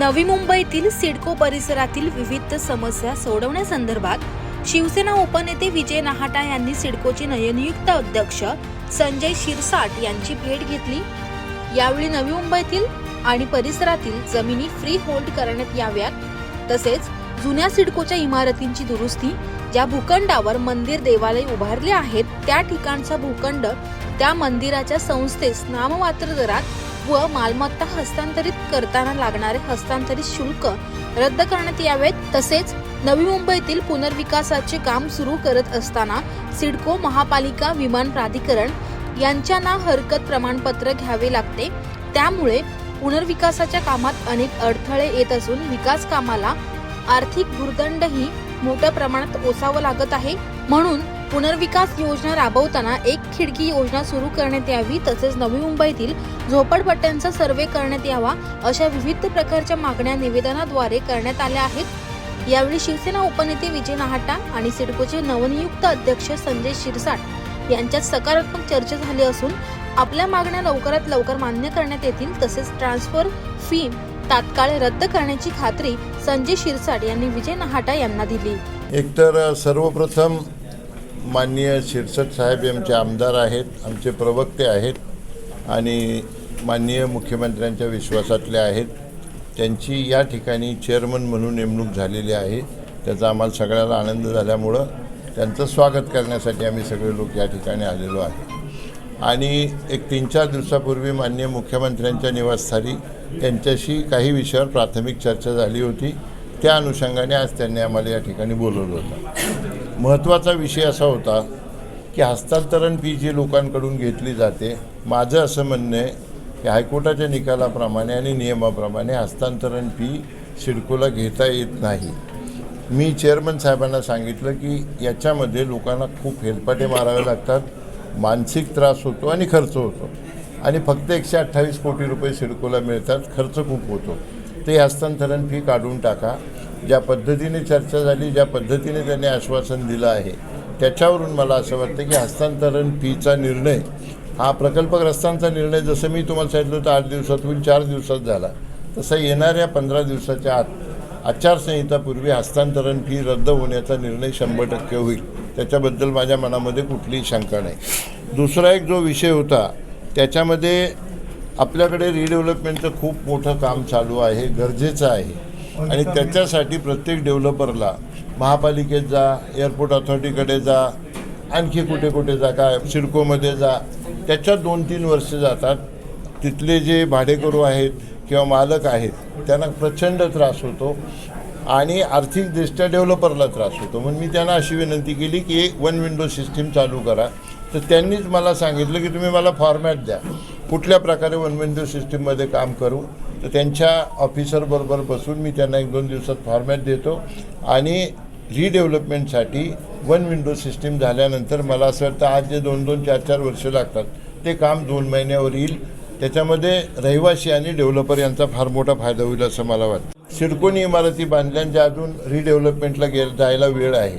नवी मुंबईतील सिडको परिसरातील विविध समस्या सोडवण्यासंदर्भात शिवसेना उपनेते विजय नाहाटा यांनी सिडकोचे नयनयुक्त अध्यक्ष संजय शिरसाट यांची भेट घेतली. यावेळी नवी मुंबईतील आणि परिसरातील जमिनी फ्री होल्ड करण्यात याव्यात. तसेच जुन्या सिडकोच्या इमारतींची दुरुस्ती ज्या भूखंडावर मंदिर देवालय उभारले आहेत त्या ठिकाणचा भूखंड त्या मंदिराच्या संस्थेस नाममात्र दरात व मालमत्ता हस्तांतरित करताना लागणारे हस्तांतरित शुल्क रद्द करण्यात यावेत. तसेच नवी मुंबईतील पुनर्विकासाचे काम सुरू करत असताना सिडको महापालिका विमान प्राधिकरण यांच्यांना हरकत प्रमाणपत्र घ्यावे लागते. त्यामुळे पुनर्विकासाच्या कामात अनेक अडथळे येत असून विकास कामाला आर्थिक भुर्दंडही मोठ्या प्रमाणात ओसावं लागत आहे. म्हणून पुनर्विकास योजना राबवताना एक खिडकी योजना सुरू करण्यात यावी तसेच नवी मुंबईतील झोपडपट्ट्यांचा सर्वे करण्यात यावा अशा विविध प्रकारच्या मागण्या निवेदनाद्वारे करण्यात आल्या आहेत. यावेळी शिवसेना उपनेते विजय नहाटा आणि सिडकोचे नवनियुक्त अध्यक्ष संजय शिरसाट यांच्यात सकारात्मक चर्चा झाली असून आपल्या मागण्या लवकरात लवकर मान्य करण्यात येतील तसेच ट्रान्सफर फी तात्काळ रद्द करण्याची खात्री संजय शिरसाट यांनी विजय नहाटा यांना दिली. एकतर सर्वप्रथम माननीय शिरसट साहेब आमचे आमदार आहेत आमचे प्रवक्ते आहेत आणि माननीय मुख्यमंत्र्यांच्या विश्वासातले आहेत. त्यांची या ठिकाणी चेअरमन म्हणून नेमणूक झालेली आहे. त्याचा आम्हाला सगळ्याला आनंद झाल्यामुळं त्यांचं स्वागत करण्यासाठी आम्ही सगळे लोक या ठिकाणी आलेलो आहे. आणि एक तीन चार दिवसापूर्वी माननीय मुख्यमंत्र्यांच्या निवासस्थानी त्यांच्याशी काही विषयावर प्राथमिक चर्चा झाली होती. त्या अनुषंगाने आज त्यांनी आम्हाला या ठिकाणी बोलवलं होतं. महत्त्वाचा विषय असा होता की हस्तांतरण फी जी लोकांकडून घेतली जाते माझं असं म्हणणं आहे की हायकोर्टाच्या निकालाप्रमाणे आणि नियमाप्रमाणे हस्तांतरण फी सिडकोला घेता येत नाही. मी चेअरमन साहेबांना सांगितलं की याच्यामध्ये लोकांना खूप हेलपाटे मारावे लागतात मानसिक त्रास होतो आणि खर्च होतो. आणि फक्त एकशे अठ्ठावीस कोटी रुपये सिडकोला मिळतात खर्च खूप होतो. ते हस्तांतरण फी काढून टाका. ज्या पद्धतीने चर्चा झाली ज्या पद्धतीने त्यांनी आश्वासन दिलं आहे त्याच्यावरून मला असं वाटतं की हस्तांतरण फीचा निर्णय हा प्रकल्पग्रस्तांचा निर्णय जसं मी तुम्हाला सांगितलं होतं आठ दिवसात होईल चार दिवसात झाला. तसा येणाऱ्या पंधरा दिवसाच्या आत आचारसंहितापूर्वी हस्तांतरण फी रद्द होण्याचा निर्णय शंभर टक्के होईल. त्याच्याबद्दल माझ्या मनामध्ये कुठलीही शंका नाही. दुसरा एक जो विषय होता त्याच्यामध्ये आपल्याकडे रिडेव्हलपमेंटचं खूप मोठं काम चालू आहे गरजेचं आहे. आणि त्याच्यासाठी प्रत्येक डेव्हलपरला महापालिकेत जा एअरपोर्ट ऑथॉरिटीकडे जा आणखी कुठे कुठे जा काय सिडकोमध्ये जा. त्याच्यात दोन तीन वर्षे जातात. तिथले जे भाडेकरू आहेत किंवा मालक आहेत त्यांना प्रचंड त्रास होतो आणि आर्थिकदृष्ट्या डेव्हलपरला त्रास होतो. म्हणून मी त्यांना अशी विनंती केली की एक वन विंडो सिस्टीम चालू करा. तर त्यांनीच मला सांगितलं की तुम्ही मला फॉर्मॅट द्या. कुठल्या प्रकारे वन विंडो सिस्टीममध्ये काम करू तर त्यांच्या ऑफिसरबरोबर बसून मी त्यांना एक दोन दिवसात फॉर्मॅट देतो. आणि रिडेव्हलपमेंटसाठी वन विंडो सिस्टीम झाल्यानंतर मला असं वाटतं आज जे दोन दोन चार चार वर्ष लागतात ते काम दोन महिन्यावर येईल. त्याच्यामध्ये रहिवासी आणि डेव्हलपर यांचा फार मोठा फायदा होईल असं मला वाटतं. सिडकोनी इमारती बांधल्यांच्या अजून रिडेव्हलपमेंटला गे जायला वेळ आहे.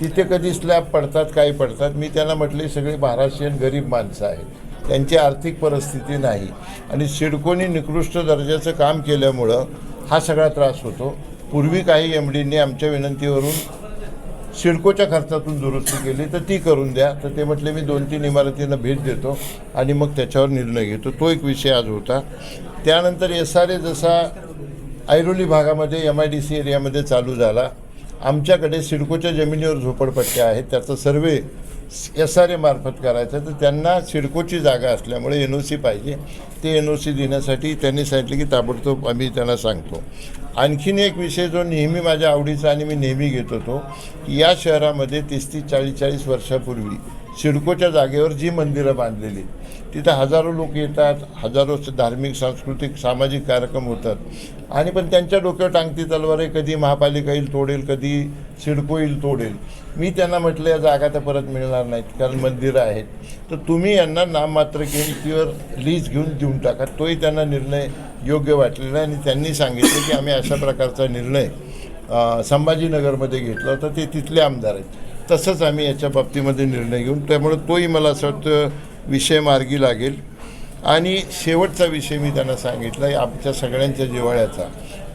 तिथे कधी स्लॅब पडतात काही पडतात. मी त्यांना म्हटले सगळे महाराष्ट्रीयन गरीब माणसं आहेत. त्यांची आर्थिक परिस्थिती नाही. आणि सिडकोनी निकृष्ट दर्जाचं काम केल्यामुळं हा सगळा त्रास होतो. पूर्वी काही एम डीने आमच्या विनंतीवरून सिडकोच्या खर्चातून दुरुस्ती केली तर ती करून द्या. तर ते म्हटले मी दोन तीन इमारतींना भेट देतो आणि मग त्याच्यावर निर्णय घेतो. तो एक विषय आज होता. त्यानंतर एस आर ए जसा ऐरोली भागामध्ये एम आय डी सी एरियामध्ये चालू झाला. आमच्याकडे सिडकोच्या जमिनीवर झोपडपट्ट्या आहेत. त्याचा सर्वे एस आर ए मार्फत तर त्यांना सिडकोची जागा असल्यामुळे एन ओ सी पाहिजे. ते एन ओ सी देण्यासाठी त्यांनी सांगितलं की ताबडतोब आम्ही त्यांना सांगतो. आणखीन एक विषय जो नेहमी माझ्या आवडीचा आणि मी नेहमी घेत होतो या शहरामध्ये तीस तीस चाळीस चाळीस वर्षापूर्वी सिडकोच्या जागेवर जी मंदिरं बांधलेली तिथं हजारो लोक येतात हजारो धार्मिक सांस्कृतिक सामाजिक कार्यक्रम होतात. आणि पण त्यांच्या डोक्यावर टांगती तलवार आहे कधी महापालिका येईल तोडेल कधी सिडको येईल तोडेल. मी त्यांना म्हटलं या जागा तर परत मिळणार नाहीत कारण मंदिरं आहेत. तर तुम्ही यांना नाममात्र किमतीवर लीज घेऊन देऊन टाका. तोही त्यांना निर्णय योग्य वाटलेला आहे आणि त्यांनी सांगितलं की आम्ही अशा प्रकारचा निर्णय संभाजीनगरमध्ये घेतला होता ते तिथले आमदार आहेत. तसंच आम्ही याच्या बाबतीमध्ये निर्णय घेऊन त्यामुळे तोही मला असं वाटतं विषय मार्गी लागेल. आणि शेवटचा विषय मी त्यांना सांगितला आमच्या सगळ्यांच्या जिव्हाळ्याचा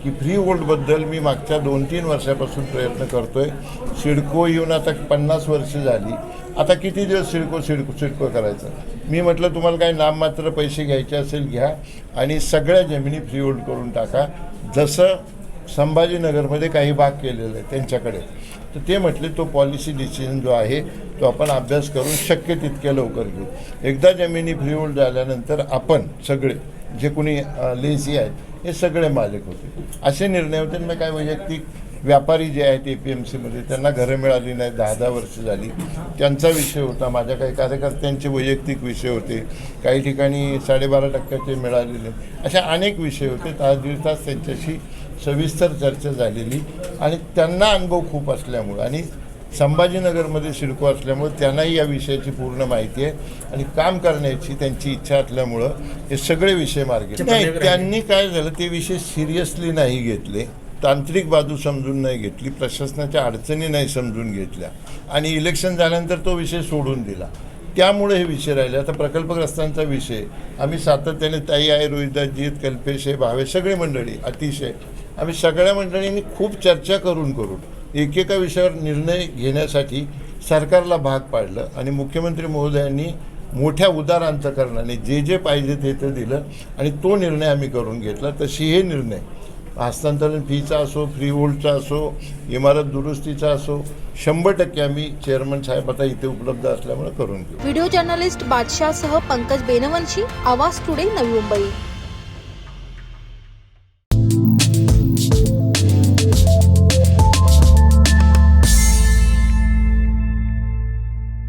की फ्री होल्डबद्दल मी मागच्या दोन तीन वर्षापासून प्रयत्न करतो आहे सिडको येऊन आता पन्नास वर्ष झाली. आता किती दिवस सिडको सिडको सिडको करायचं? मी म्हटलं तुम्हाला काही नाममात्र पैसे घ्यायचे असेल घ्या. आणि सगळ्या जमिनी फ्री होल्ड करून टाका. जसं संभाजीनगरमध्ये काही भाग केलेले आहे त्यांच्याकडे. तर ते म्हटले तो पॉलिसी डिसिजन जो आहे तो आपण अभ्यास करून शक्य तितक्या लवकर घेऊ. एकदा जमिनी फ्रीहोल्ड झाल्यानंतर आपण सगळे जे कोणी लेझी आहेत हे सगळे मालक होते. असे निर्णय होते. मग काय वैयक्तिक व्यापारी जे आहेत ए पी एम सीमध्ये त्यांना घरं मिळाली नाही दहा दहा वर्ष झाली. त्यांचा विषय होता माझ्या काही कार्यकर्त्यांचे वैयक्तिक विषय होते. काही ठिकाणी साडेबारा टक्क्याचे मिळालेले. अशा अनेक विषय होते. तास दीड तास त्यांच्याशी सविस्तर चर्चा झालेली आणि त्यांना अनुभव खूप असल्यामुळं आणि संभाजीनगरमध्ये सिडको असल्यामुळं त्यांनाही या विषयाची पूर्ण माहिती आहे आणि काम करण्याची त्यांची इच्छा असल्यामुळं हे सगळे विषय मार्गी नाही त्यांनी काय झालं ते विषय सिरियसली नाही घेतले तांत्रिक बाजू समजून नाही घेतली प्रशासनाच्या अडचणी नाही समजून घेतल्या आणि इलेक्शन झाल्यानंतर तो विषय सोडून दिला. त्यामुळे हे विषय राहिले. आता प्रकल्पग्रस्तांचा विषय आम्ही सातत्याने ताई आहे रोहिदासजी कल्पेश आहे भावे सगळी मंडळी अतिशय आम्ही सगळ्या मंडळींनी खूप चर्चा करून करून एकेका विषयावर निर्णय घेण्यासाठी सरकारला भाग पाडलं आणि मुख्यमंत्री महोदयांनी मोठ्या उदार अंतकरणाने जे जे पाहिजे ते ते दिलं आणि तो निर्णय आम्ही करून घेतला. तशी हे निर्णय हस्तांतरण फीचा असो फ्री होल्डचा असो इमारत दुरुस्तीचा असो शंभर टक्के आम्ही चेअरमन साहेब आता इथे उपलब्ध असल्यामुळे करून घेऊ. व्हिडिओ जर्नलिस्ट बादशाहसह पंकज बेनवंशी आवाज टुडे नवी मुंबई.